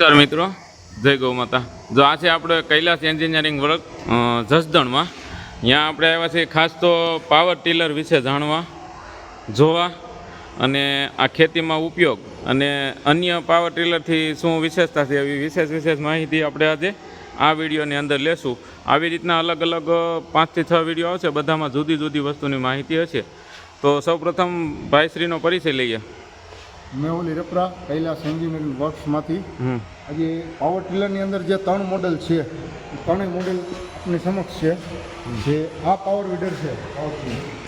નમસ્કાર મિત્રો. જય ગૌ માતા. જો આ છે આપણે કૈલાસ એન્જિનિયરિંગ વર્ક જસદણમાં. ત્યાં આપણે આવ્યા છીએ ખાસ તો પાવર ટીલર વિશે જાણવા, જોવા અને આ ખેતીમાં ઉપયોગ અને અન્ય પાવર ટીલરથી શું વિશેષતા છે એવી વિશેષ વિશેષ માહિતી આપણે આજે આ વિડીયોની અંદર લેશું. આવી રીતના અલગ અલગ પાંચથી છ વીડિયો આવશે. બધામાં જુદી જુદી વસ્તુની માહિતી હશે. તો સૌપ્રથમ ભાઈશ્રીનો પરિચય લઈએ. મેં ઓલી રપરા કૈલાસ એન્જિનિયરિંગ વર્ક્સમાંથી. આજે પાવર ટીલરની અંદર જે ત્રણ મોડેલ છે એ ત્રણેય મોડેલ આપની સમક્ષ છે જે આ પાવર વીડર છે.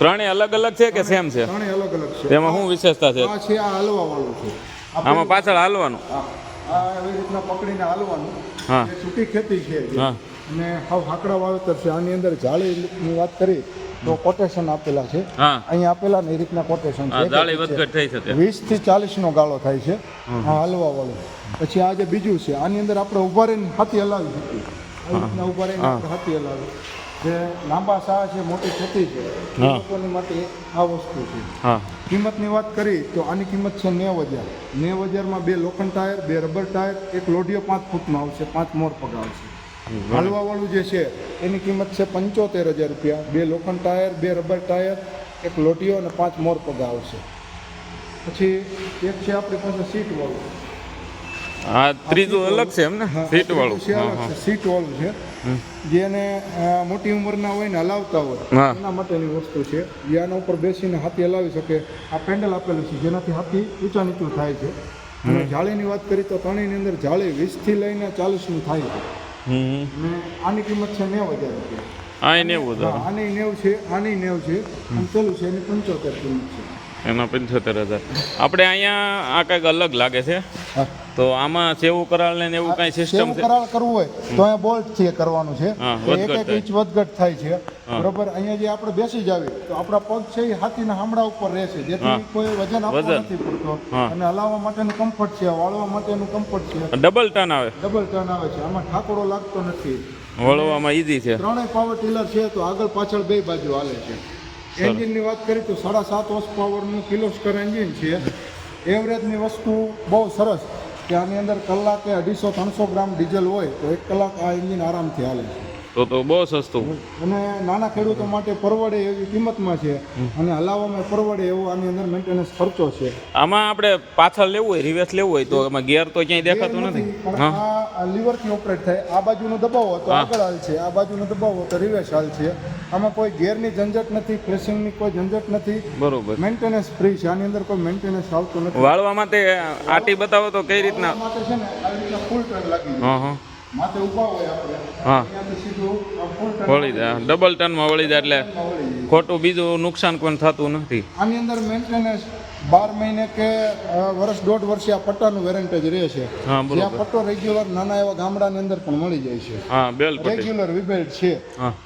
ત્રણેય અલગ અલગ છે કે સેમ છે? ત્રણેય અલગ અલગ છે. તેમાં શું વિશેષતા છે? આ છે આ હલવા વાળું છે આમાં પાછળ હાલવાનું? આ એવી રીતના પકડીને હાલવાનું. હા. સૂકી ખેતી છે. અને હાવ હાકડા વાવેતર છે. આની અંદર જાળીની વાત કરી તો કોટેશન આપેલા છે. હા. અહીંયા આપેલા ને એ રીતના કોટેશન છે. વીસથી ચાલીસ નો ગાળો થાય છે. આ હલવા વાળો પછી આ જે બીજું છે આની અંદર આપણે ઊભા રહીને હાથી હલાવી શકીએ. આવી રીતના ઊભા રહીને હાથી હલાવી. જે લાંબા સાહ છે મોટી ખેતી છે લોકોની માટે આ વસ્તુ છે. કિંમતની વાત કરી તો આની કિંમત છે નેવ હજાર. નેવ હજારમાં બે લોખંડ ટાયર બે રબર ટાયર એક લોઢિયો પાંચ ફૂટનો આવશે પાંચ મોર પગ આવશે. હાલવા વાળું જે છે એની કિંમત છે પંચોતેર હજાર રૂપિયા. બે લોખંડ ટાયર બે રબર ટાયર એક લોટીઓ અને પાંચ મોર પગ આવશે. પછી એક છે આપણી પાસે સીટ વાળું આ ત્રીજું અલગ છે એમ ને? હા, સીટ વાળું છે હા અલગ હા છે, સીટ વાળું છે. જેને મોટી ઉંમરના હોય ને હલાવતા હોય હા. એના માટેની વસ્તુ છે. જે આના ઉપર બેસીને હાથી હલાવી શકે. આ પેન્ડલ આપેલું છે જેનાથી હાથી ઊંચા નીચું થાય છે. અને જાળીની વાત કરી તો ત્રણેયની અંદર જાળી વીસથી લઈને ચાલીસનું થાય છે. હમ. અને આની કિંમત છે નેવ હજાર રૂપિયા. આ એને હજાર. આની નેવ છે આની નેવ છે. અને પેલું છે એની પંચોતેર કિંમત છે. એમાં પંચોતેર હજાર. આપણે અહીંયા આ કંઈક અલગ લાગે છે. તો આમાં સેવું કરાળ ને એવું કઈ સિસ્ટમ કરાળ કરવું હોય તો અહીંયા બોલ્ટથી કરવાનું છે. એક એક ઇંચ વધઘટ થાય છે. બરોબર? અહીંયા જે આપણે બેસી જાવી તો આપણા પગ છે એ હાથીના હામડા ઉપર રહેશે જેથી કોઈ વજન આપવા નથી પડતો. અને હલાવવા માટેનું કમ્ફર્ટ છે વાળવા માટેનું કમ્ફર્ટ છે. ડબલ ટર્ન આવે. ડબલ ટર્ન આવે છે. આમાં ઠાકોરો લાગતો નથી. વળવામાં ઈઝી છે. ત્રણેય પાવર ટીલર છે તો આગળ પાછળ બે બાજુ હાલે છે. એન્જિનની વાત કરી તો સાડા સાત હોર્સ પાવરનું કિલોસ્કર એન્જિન છે. એવરેજની વસ્તુ બહુ સરસ. કે આની અંદર કલાકે અઢીસો, ત્રણસો ગ્રામ ડીઝલ હોય તો એક કલાક આ એન્જિન આરામથી હાલે છે. તો તો બહુ સસ્તું. અને નાના ખેડૂતો માટે પરવડે એવી કિંમતમાં છે. અને હલાવવામાં પરવડે એવો આની અંદર મેન્ટેનન્સ ખર્ચો છે. આમાં આપણે પાછળ લેવું હોય રિવર્સ લેવું હોય તો એમાં ગિયર તો ક્યાંય દેખાતું નથી આ લીવરથી ઓપરેટ થાય. આ બાજુનો દબાવો તો આગળ હાલ છે. આ બાજુનો દબાવો તો રિવર્સ હાલ છે. આમાં કોઈ ગિયરની ઝંઝટ નથી પ્રેસિંગની કોઈ ઝંઝટ નથી. બરોબર. મેન્ટેનન્સ ફ્રી છે. આની અંદર કોઈ મેન્ટેનન્સ આવતું નથી. વાળવા માટે આટી બતાવો તો કઈ રીતના? છે ને આ રીતના ફૂલ ટર્ન લાગી હા હા. માથે હોય આપણે. હા. વળી જાય ડબલ ટર્નમાં વળી જાય એટલે ખોટું બીજું નુકસાન પણ થતું નથી. આની અંદર મેન્ટેનન્સ બાર મહિને કે વર્ષ દોઢ વર્ષે આ પટ્ટાનું વેરંટેજ રહે છે. હા આ પટ્ટો રેગ્યુલર નાના એવા ગામડાની અંદર પણ મળી જાય છે. હા બેલ રેગ્યુલર વિબેલ્ટ છે.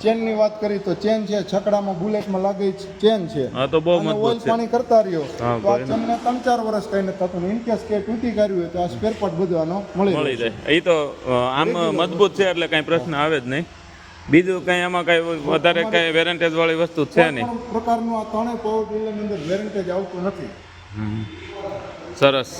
ચેનની વાત કરી તો ચેન છે છકડામાં બુલેટમાં લાગે ચેન છે. હા તો બહુ મજબૂત છે. પાણી કરતા રહ્યો. તો આ તમને ત્રણ ચાર વર્ષ કઈ નથી થતું ઇન કેસ કે તૂટી કર્યું હોય તો આ સ્પેર પાર્ટ બધું આનો મળી જાય એ તો આમ મજબૂત છે એટલે કાંઈ પ્રશ્ન આવે જ નહીં. બીજું કંઈ આમાં કંઈ વધારે કંઈ વેરંટેજ વાળી વસ્તુ છે નહીં. પ્રકારનું આ ત્રણેય પાવર ટીલરની અંદર વેરંટેજ આવતું નથી. સરસ.